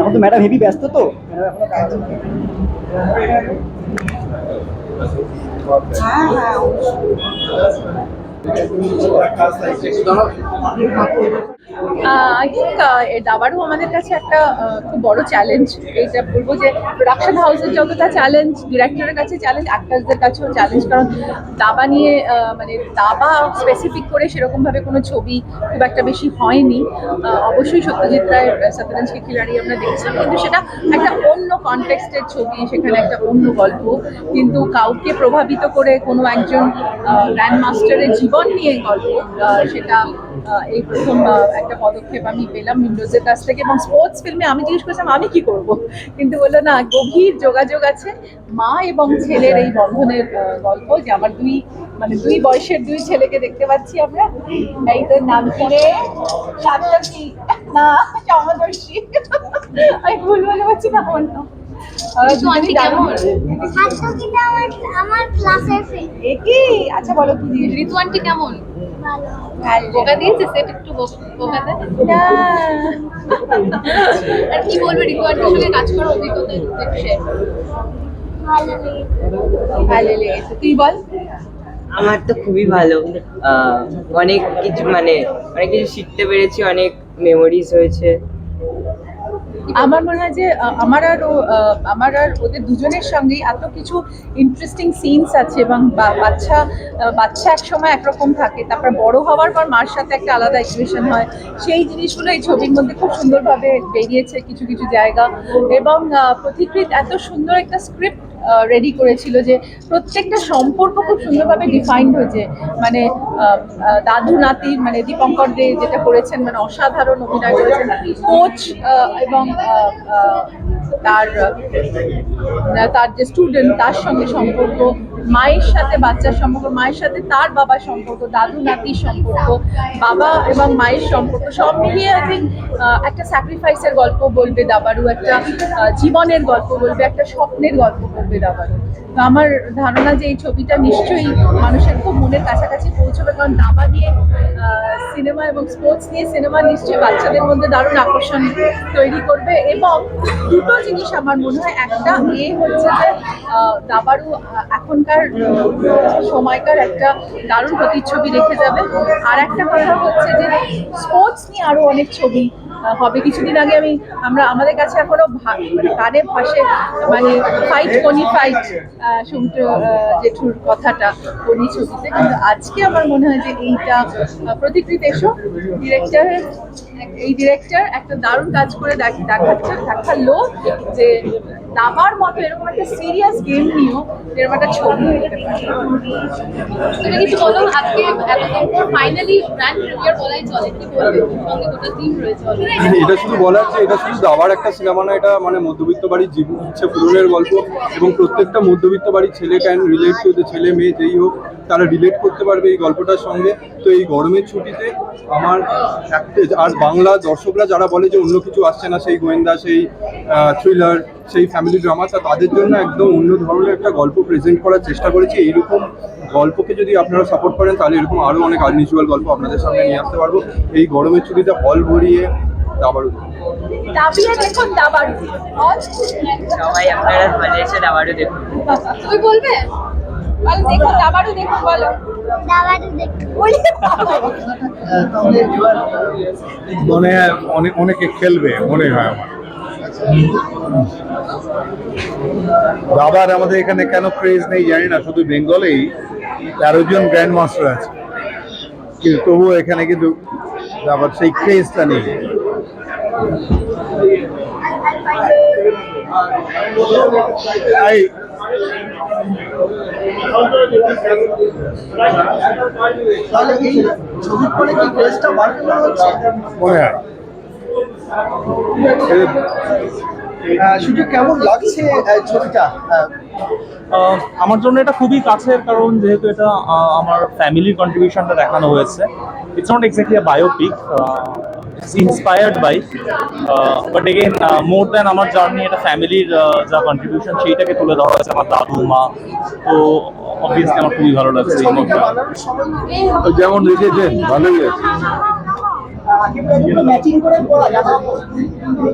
এখন তো madam heavy ব্যস্ত তো এখনও কাজ দাবারও আমাদের কাছে একটা খুব বড় চ্যালেঞ্জ এইটা বলব যে প্রোডাকশন হাউসের যতটা চ্যালেঞ্জ ডিরেক্টরের কাছে চ্যালেঞ্জ অ্যাক্টার্সদের কাছেও চ্যালেঞ্জ কারণ দাবা নিয়ে মানে দাবা স্পেসিফিক করে সেরকম ভাবে কোনো ছবি খুব একটা বেশি হয়নি। অবশ্যই সত্যজিৎ রায়ের সত্যরঞ্জকে খিলাড়ি আমরা দেখছিলাম কিন্তু সেটা একটা অন্য কনটেক্সটের ছবি, সেখানে একটা অন্য গল্প। কিন্তু কাউকে প্রভাবিত করে কোনো একজন গ্র্যান্ড মাস্টারের জীবন নিয়ে গল্প। সেটা এই প্রথম একটা পদক্ষেপ আমি পেলাম উইন্ডোজের কাছ থেকে এবং স্পোর্টস ফিল্মে আমি জিজ্ঞেস করেছিলাম, আমি কি করব? কিন্তু বলল, না, গভীর যোগাযোগ আছে মা এবং ছেলের এই বন্ধনের গল্প যে আমার দুই মানে দুই বয়সের দুই ছেলেকে দেখতে পাচ্ছি আমরা। এই তোর নাম কি রে সাতটাকি না সমদর্শী আমি ভুল বলে পারছি না, অন্য। আমার আমার ক্লাসের ফ্রেন্ড একই আচ্ছা বলো কি ঋতু আন্টি কেমন? ভালো। ভালো। বোকা দিয়েছে সেট একটু বোকা না। আর কি বলবে ঋতু আন্টির সঙ্গে কাজ করার অভিজ্ঞতা একটু share করো। ভালো লেগেছে। ভালো লেগেছে। তুই বল। আমার তো খুবই ভালো। আহ, অনেক কিছু মানে অনেক কিছু শিখতে পেরেছি অনেক মেমোরিজ হয়েছে। আমার মনে হয় যে আমার আর আমার আর ওদের দুজনের সঙ্গেই এত কিছু ইন্টারেস্টিং সিনস আছে এবং বাচ্চা বাচ্চা এক সময় একরকম থাকে, তারপর বড় হওয়ার পর মার সাথে একটা আলাদা এক্সপ্রেশন হয়। সেই জিনিসগুলো এই ছবির মধ্যে খুব সুন্দরভাবে বেরিয়েছে কিছু কিছু জায়গা এবং প্রতিকৃত এত সুন্দর একটা স্ক্রিপ্ট রেডি করেছিল যে, প্রত্যেকটা সম্পর্ক খুব সুন্দরভাবে ডিফাইন্ড হয়েছে। মানে দাদু নাতির মানে দীপঙ্কর দে যেটা করেছেন মানে অসাধারণ অভিনয় করেছেন কোচ এবং তার তার যে স্টুডেন্ট তার সঙ্গে সম্পর্ক, মায়ের সাথে বাচ্চার সম্পর্ক, মায়ের সাথে তার বাবার সম্পর্ক, দাদু, নাতির সম্পর্ক, বাবা এবং মায়ের সম্পর্ক, সব মিলিয়ে আই থিঙ্ক একটা স্যাক্রিফাইসের গল্প বলবে দাবারু, একটা জীবনের গল্প বলবে, একটা স্বপ্নের গল্প বলবে দাবারু। তো আমার ধারণা যে এই ছবিটা নিশ্চয়ই মানুষের খুব মনের কাছাকাছি পৌঁছবে, কারণ সিনেমা এবং স্পোর্টস নিয়ে সিনেমা নিশ্চয়ই বাচ্চাদের মধ্যে দারুণ আকর্ষণ তৈরি করবে এবং দুটো জিনিস আমার মনে হয়, একটা এ হচ্ছে যে দাবারু এখনকার সময়কার একটা দারুণ প্রতিচ্ছবি রেখে যাবে। আর একটা কথা হচ্ছে যে, স্পোর্টস নিয়ে আরও অনেক ছবি হবে। কিছুদিন আগে আমি, আমরা, আমাদের কাছে এখনও মানে কানে ভাসে মানে ফাইট কনি ফাইট সমুদ্র জেঠুর কথাটা কোনি ছবিতে। কিন্তু আজকে আমার মনে হয় যে এইটা প্রতিকৃত এসো ডিরেক্টর এই ডিরেক্টর একটা দারুণ কাজ করে দেখ- দেখাচ্ছে, দেখাল যে দাবার মতো, এরকম একটা সিরিয়াস গেম নিয়েও এরকম একটা ছবি তুমি কিছু বলো, আজকে এতদিন পর ফাইনালি ব্র্যান্ড প্রিমিয়ার বলাই চলে, কি বলবে? সঙ্গে টিম রয়েছে এটা শুধু বলার যে, এটা শুধু দাবার একটা সিনেমা না, এটা মানে মধ্যবিত্ত বাড়ির জীবন ইচ্ছে পূরণের গল্প এবং প্রত্যেকটা মধ্যবিত্ত বাড়ির ছেলে ক্যান রিলেট করতে ছেলে মেয়ে যেই হোক, তারা রিলেট করতে পারবে এই গল্পটার সঙ্গে। তো এই গরমের ছুটিতে আমার আর বাংলা দর্শকরা যারা বলে যে অন্য কিছু আসছে না, সেই গোয়েন্দা, সেই থ্রিলার সেই ফ্যামিলি ড্রামা তা তাদের জন্য একদম অন্য ধরনের একটা গল্প প্রেজেন্ট করার চেষ্টা করেছি। এইরকম গল্পকে যদি আপনারা সাপোর্ট করেন তাহলে এরকম আরও অনেক আনইউজুয়াল গল্প আপনাদের সামনে নিয়ে আসতে পারব। এই গরমের ছুটিতে হল ভরিয়ে দাবারও দাবিয়ে দেখুন দাবারু সবাই আপনারা হলে এসে আবারও দেখুন। তুমি বলবে? বলো দেখুন দাবারু দেখুন। বলো দাবারু দেখতে মনে হয় অনেক অনেকে খেলবে মনে হয় আমার। দাবার আমাদের এখানে কেন ক্রেজ নেই জানি না শুধু বেঙ্গলেই। তেরো জন গ্র্যান্ড মাস্টার আছে। কিন্তু তবুও এখানে কিন্তু দাবার সেই ক্রেজটা নেই। মনে হয়। সুযোগ কেমন লাগছে ছবিটা? আমার জন্য এটা খুবই কাছের কারণ যেহেতু এটা আমার ফ্যামিলির কন্ট্রিবিউশনটা দেখানো হয়েছে। It's not exactly a biopic it's inspired by but again more than আমার জার্নি এটা ফ্যামিলির যা কন্ট্রিবিউশন সেইটাকে তুলে ধরা হয়েছে আমার দাদু মা। তো অবভিয়াসলি আমার খুবই ভালো লাগছে। যেমন লিখেছেন ভালোই আছে ম্যাচিং করে পড়া যাবে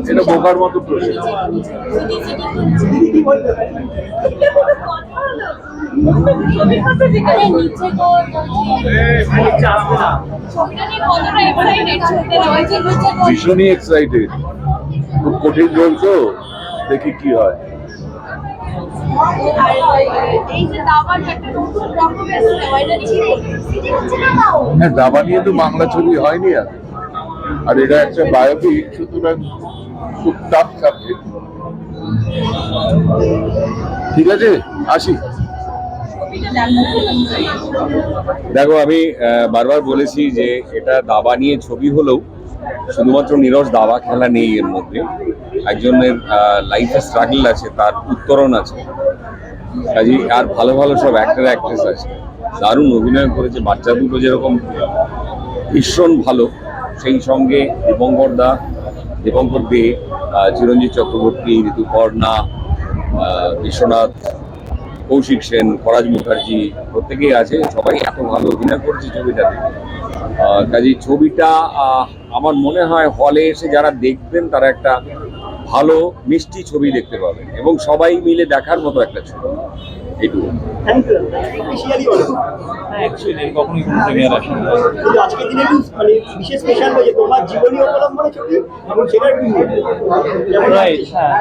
এটা বোকার মতো ভীষণই এক্সাইটেড খুব কঠিন রোল তো দেখি কি হয়। হ্যাঁ দাবা নিয়ে তো বাংলা ছবি হয়নি আর। আর এটা একটা বায়োপিক সুতরাং খুব টাফ সাবজেক্ট ঠিক আছে? আসি। দেখো, আমি বারবার বলেছি যে এটা দাবা নিয়ে ছবি হলেও শুধুমাত্র নিরজ দাবা খেলা নেই এর মধ্যে। একজনের লাইফে স্ট্রাগল আছে, তার উত্তরণ আছে। কাজে আর ভালো ভালো সব অ্যাক্টর অ্যাক্ট্রেস আছে। দারুণ অভিনয় করেছে, বাচ্চা দুটো যেরকম ভীষণ ভালো। সেই সঙ্গে দীপঙ্কর দা দীপঙ্কর দে চিরঞ্জিত চক্রবর্তী ঋতুপর্ণা বিশ্বনাথ কৌশিক সেন ফরাজ মুখার্জি প্রত্যেকেই আছে। সবাই এত ভালো অভিনয় করেছে ছবিটাতে। আহ, কাজেই ছবিটা আমার মনে হয় হলে এসে যারা দেখবেন তারা একটা ভালো মিষ্টি ছবি দেখতে পাবেন। এবং সবাই মিলে দেখার মতো একটা ছবি। এইটুকু। থ্যাংক ইউ স্পেশালি বলো হ্যাঁ অ্যাকচুয়ালি কখনোই কোনো প্রিমিয়ার আসে না। কিন্তু আজকের দিনে একটু মানে বিশেষ স্পেশাল হয়েছে তোমার জীবনী অবলম্বনে ছবি এবং হ্যাঁ।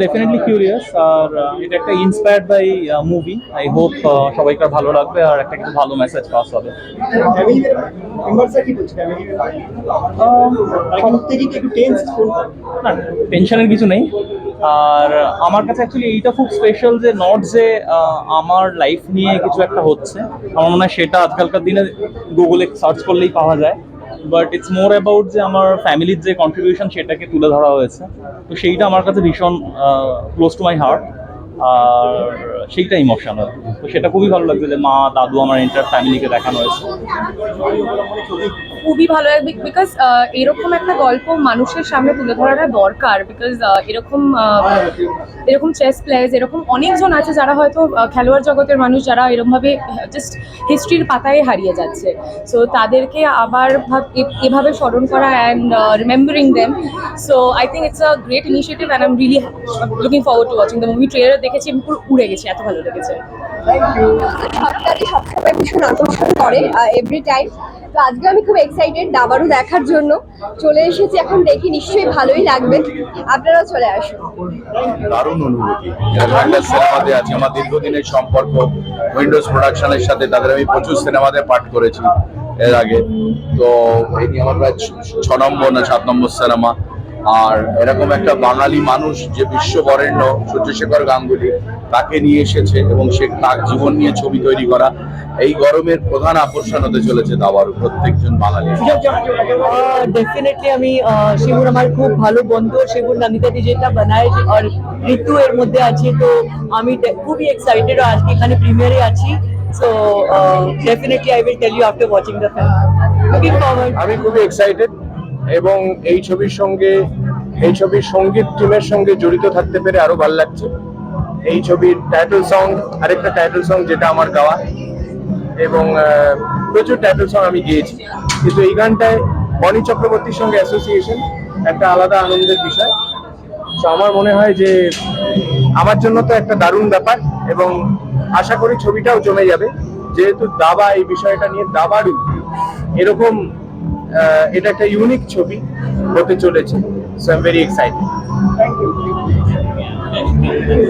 ডেফিনেটলি কিউরিয়াস আর এটা একটা inspired by movie I hope সবাইকার ভালো লাগবে আর একটা কিছু ভালো মেসেজ পাস হবে। ফ্যামিলি Um, উত্তেজিত একটু টেন্স কোনটা না টেনশনের কিছু নেই। আর আমার কাছে অ্যাকচুয়ালি এইটা খুব স্পেশাল যে নট যে আমার লাইফ নিয়ে কিছু একটা হচ্ছে। আমার মনে হয় সেটা আজকালকার দিনে গুগলে সার্চ করলেই পাওয়া যায়। বাট ইটস মোর অ্যাবাউট যে আমার ফ্যামিলির যে কন্ট্রিবিউশন সেটাকে তুলে ধরা হয়েছে। তো সেইটা আমার কাছে ভীষণ ক্লোজ টু মাই হার্ট আর সেইটা ইমোশনাল তো সেটা খুবই ভালো লাগছে যে মা, দাদু আমার এন্টার ফ্যামিলিকে দেখানো হয়েছে। খুবই ভালো লাগবে বিকজ এরকম একটা গল্প মানুষের সামনে তুলে ধরাটা দরকার বিকজ এরকম এরকম চেস প্লেয়ার্স এরকম অনেকজন আছে যারা হয়তো খেলোয়াড় জগতের মানুষ যারা এরকমভাবে জাস্ট হিস্ট্রির পাতায় হারিয়ে যাচ্ছে। সো তাদেরকে আবার ভাব- এভাবে স্মরণ করা and remembering them so I think it's a great initiative and I am really looking forward to watching the movie trailer দেখেছি, আমি পুরো উড়ে গেছি এত ভালো লেগেছে। সবটাকে সবসময় ভীষণ আকর্ষণ করে এভরি টাইম তো আজকে আমি খুব এক্সাইটেড দাবারও দেখার জন্য। চলে এসেছি এখন দেখি নিশ্চয়ই ভালোই লাগবে। আপনারাও চলে আসুন। দারুণ অনুভূতি। এরকম সিনেমাতে আছে আমার দীর্ঘদিনের সম্পর্ক উইন্ডোজ প্রোডাকশনের সাথে তাদের আমি প্রচুর সিনেমাতে পাঠ করেছি এর আগে। তো নিয়ে আমার প্রায় ছ নম্বর না সাত নম্বর সিনেমা। আর এরকম একটা বাঙালি মানুষ যে বিশ্ববরেণ্য সূর্যশেখর গাঙ্গুলি তাকে নিয়ে এসেছে এবং সে তার জীবন নিয়ে ছবি তৈরি করা। এই গরমের প্রধান আকর্ষণ হতে চলেছে দাবার প্রত্যেকজন বাঙালি। ডেফিনেটলি আমি শিবুর আমার খুব ভালো বন্ধু শিবুর নামিতাদি যেটা বানায় আর ঋতু এর মধ্যে আছে তো আমি খুবই এক্সাইটেড আজকে এখানে প্রিমিয়ারে আছি। So definitely I will tell you after watching the film আমি খুবই এক্সাইটেড এবং এই ছবির সঙ্গে, এই ছবির সংগীত টিমের সঙ্গে জড়িত থাকতে পেরে আরও ভালো লাগছে। এই ছবির টাইটেল সং আরেকটা টাইটেল সং যেটা আমার গাওয়া। এবং প্রচুর টাইটেল সং আমি গেয়েছি। কিন্তু এই গানটায় বনি চক্রবর্তীর সঙ্গে অ্যাসোসিয়েশন একটা আলাদা আনন্দের বিষয়। তো আমার মনে হয় যে আমার জন্য তো একটা দারুণ ব্যাপার এবং আশা করি ছবিটাও জমে যাবে। যেহেতু দাবা এই বিষয়টা নিয়ে দাবারু এরকম এটা একটা ইউনিক ছবি, হতে চলেছে। সো আই ভেরি এক্সাইটেড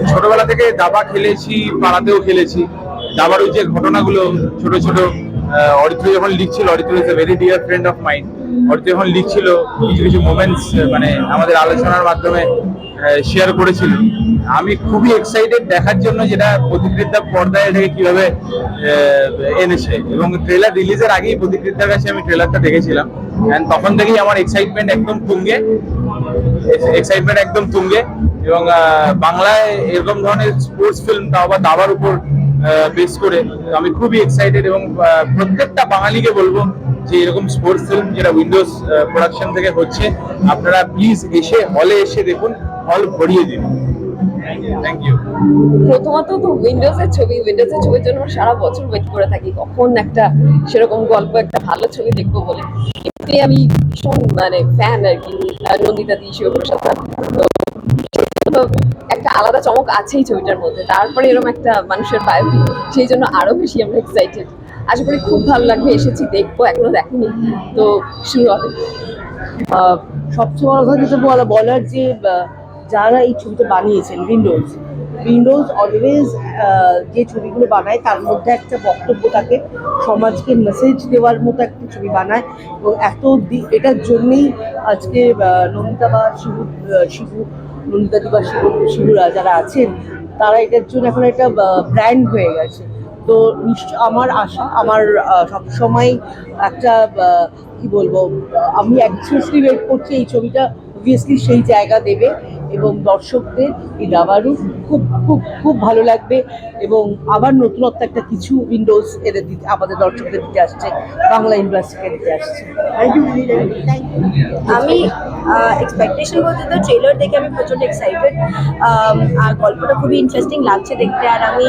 ছোটবেলা থেকে দাবা খেলেছি, পাড়াতেও খেলেছি। দাবার ওই যে ঘটনাগুলো, ছোট ছোট অরিত্র যখন লিখছিল, Aritra is a very dear friend of mind Aritra যখন লিখছিল, কিছু কিছু মোমেন্টস মানে আমাদের আলোচনার মাধ্যমে শেয়ার করেছিল। আমি খুবই এক্সাইটেড দেখার জন্য যেটা প্রতিকৃতটা পর্দায় এটাকে কীভাবে এনেছে। এবং ট্রেলার রিলিজের আগেই প্রতিকৃতার কাছে আমি ট্রেলারটা দেখেছিলাম। অ্যান্ড তখন থেকেই আমার এক্সাইটমেন্ট একদম তুঙ্গে। এক্সাইটমেন্ট একদম তুঙ্গে। এবং বাংলায় এরকম ধরনের স্পোর্টস ফিল্ম তাও আবার দাবার উপর বেস করে আমি খুবই এক্সাইটেড এবং প্রত্যেকটা বাঙালিকে বলব যে এরকম স্পোর্টস ফিল্ম যেটা উইন্ডোজ প্রোডাকশন থেকে হচ্ছে, আপনারা প্লিজ এসে হলে এসে দেখুন হল ভরিয়ে দিন। থ্যাংক ইউ প্রথমত তো উইন্ডোজের ছবি উইন্ডোজের ছবির জন্য আমরা সারা বছর ওয়েট করে থাকি কখন একটা সেরকম গল্প একটা ভালো ছবি দেখব বলে। এমনি আমি ভীষণ মানে ফ্যান আর কি নন্দিতা দি শিবপ্রসাদ তো একটা আলাদা চমক আছেই ছবিটার মধ্যে। তারপরে এরকম একটা মানুষের বায়োপিক সেই জন্য আরও বেশি আমরা এক্সাইটেড আশা করি খুব ভালো লাগবে এসেছি দেখব এখনও দেখিনি। তো শুরু হবে। আহ, সবচেয়ে বড় কথা যেটা বলা বলার যে যারা এই ছবিটা বানিয়েছেন উইন্ডোজ উইন্ডোজ অলওয়েজ যে ছবিগুলো বানায়, তার মধ্যে একটা বক্তব্য থাকে, সমাজকে মেসেজ দেওয়ার মতো একটা ছবি বানায়। এবং এত এটার জন্যেই আজকে নন্দিতা বা শিবু শিবু, নন্দিতা দি বা শিবু, শিবুরা যারা আছেন, তারা এটার জন্য এখন একটা ব্র্যান্ড হয়ে গেছে। তো নিশ্চয় আমার আশা, আমার সবসময় একটা কি বলব, আমি অ্যাক্সেসলি ওয়েট করছি এই ছবিটা অবভিয়াসলি সেই জায়গা দেবে এবং দর্শকদের এই দাবারু খুব খুব খুব ভালো লাগবে এবং আবার নতুনত্ব একটা কিছু উইন্ডোজ এদের দিতে আমাদের দর্শকদের দিতে আসছে বাংলা ইন্ডাস্ট্রিকে দিতে আসছে। আমি এক্সপেকটেশন বলতে তো ট্রেলার দেখে আমি প্রচণ্ড এক্সাইটেড আর গল্পটা খুবই ইন্টারেস্টিং লাগছে দেখতে। আর আমি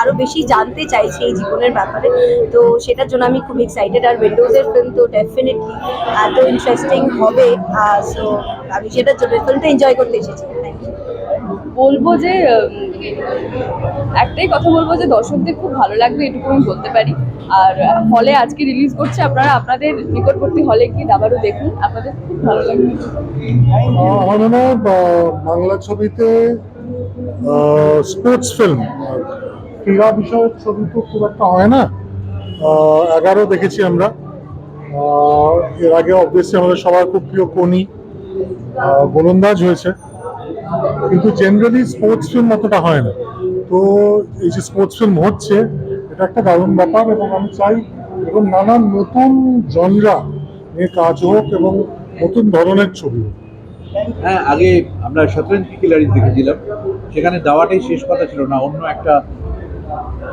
আরও বেশি জানতে চাইছি এই জীবনের ব্যাপারে। তো সেটার জন্য আমি খুব এক্সাইটেড আর উইন্ডোজের ফিল্ম তো ডেফিনেটলি এত ইন্টারেস্টিং হবে সো আমি সেটার জন্য ফিল্মটা এনজয় করতে এসেছি। বলব যে একটাই কথা বলব যে দর্শকদের খুব ভালো লাগবে এটুকু আমি বলতে পারি। আর হলে আজকে রিলিজ করছে আপনারা আপনাদের নিকটবর্তী হলে গিয়ে দাবারও দেখুন আপনাদের খুব ভালো লাগবে। আমার মনে হয় বাংলা ছবিতে স্পোর্টস ফিল্ম ক্রীড়া বিষয়ক ছবি তো খুব একটা হয় না। এগারো দেখেছি আমরা। এর আগে অবভিয়াসলি আমাদের সবার খুব প্রিয় কোনি গোলন্দাজ হয়েছে। কিন্তু জেনারেলি স্পোর্টস ফিল্ম অতটা হয় না। তো এই যে স্পোর্টস ফিল্ম হচ্ছে, এটা একটা দারুণ ব্যাপার এবং আমি চাই এবং নানান নতুন জনরা নিয়ে কাজ হোক এবং নতুন ধরনের ছবি হ্যাঁ আগে আমরা শতরঞ্জ কিলারি দেখেছিলাম। সেখানে দাওয়াটাই শেষ কথা ছিল না, অন্য একটা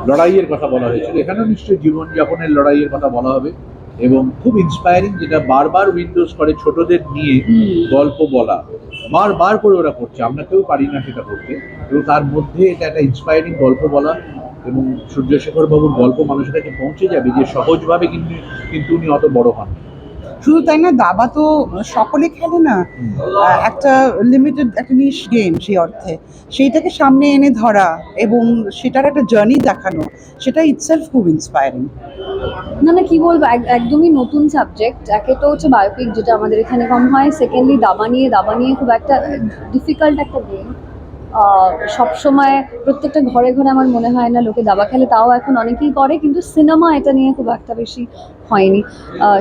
লড়াইয়ের কথা বলা হয়েছিল। এখানেও নিশ্চয়ই জীবনযাপনের লড়াইয়ের কথা বলা হবে। এবং খুব ইন্সপায়ারিং যেটা বারবার উইন্ডোজ করে ছোটদের নিয়ে গল্প বলা। বারবার করে ওরা করছে আমরা কেউ পারি না সেটা করতে। এবং তার মধ্যে এটা একটা ইন্সপায়ারিং গল্প বলা এবং সূর্যশেখর বাবুর গল্প মানুষের কাছে পৌঁছে যাবে যে সহজভাবে কিন্তু কিন্তু উনি অত বড় হন। শুধু তাই না দাবা তো সকলে খেলে না। একটা লিমিটেড একটা নিশ গেম সেই অর্থে। সেইটাকে সামনে এনে ধরা এবং সেটার একটা জার্নি দেখানো সেটা ইটসেলফ খুব ইন্সপায়ারিং না না কি বলব এক- একদমই নতুন সাবজেক্ট একে তো হচ্ছে বায়োপিক যেটা আমাদের এখানে কম হয়। সেকেন্ডলি দাবা নিয়ে দাবা নিয়ে খুব একটা ডিফিকাল্ট একটা গেম সব সময় প্রত্যেকটা ঘরে ঘরে আমার মনে হয় না লোকে দাবা খেলে তাও এখন অনেকেই করে কিন্তু সিনেমা এটা নিয়ে খুব একটা বেশি হয়নি।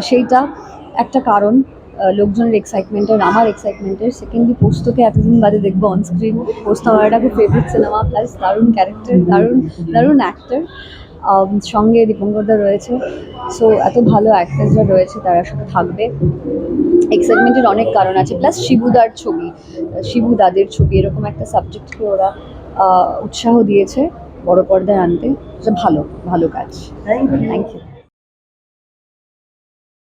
সেইটা। একটা কারণ লোকজনের এক্সাইটমেন্টের আমার এক্সাইটমেন্টের সেকেন্ডলি পোস্তকে এতদিন বাদে দেখব অন স্ক্রিন পোস্ত আমার একটা খুব ফেভারিট সিনেমা প্লাস দারুণ ক্যারেক্টার দারুণ দারুণ অ্যাক্টার সঙ্গে দীপঙ্করদা রয়েছে। সো এত ভালো অ্যাক্টার্সরা রয়েছে তারা সাথে থাকবে। এক্সাইটমেন্টের অনেক কারণ আছে প্লাস শিবুদার ছবি। শিবু দাদের ছবি এরকম একটা সাবজেক্টকে ওরা উৎসাহ দিয়েছে বড় পর্দায় আনতে। ভালো ভালো কাজ। Thank you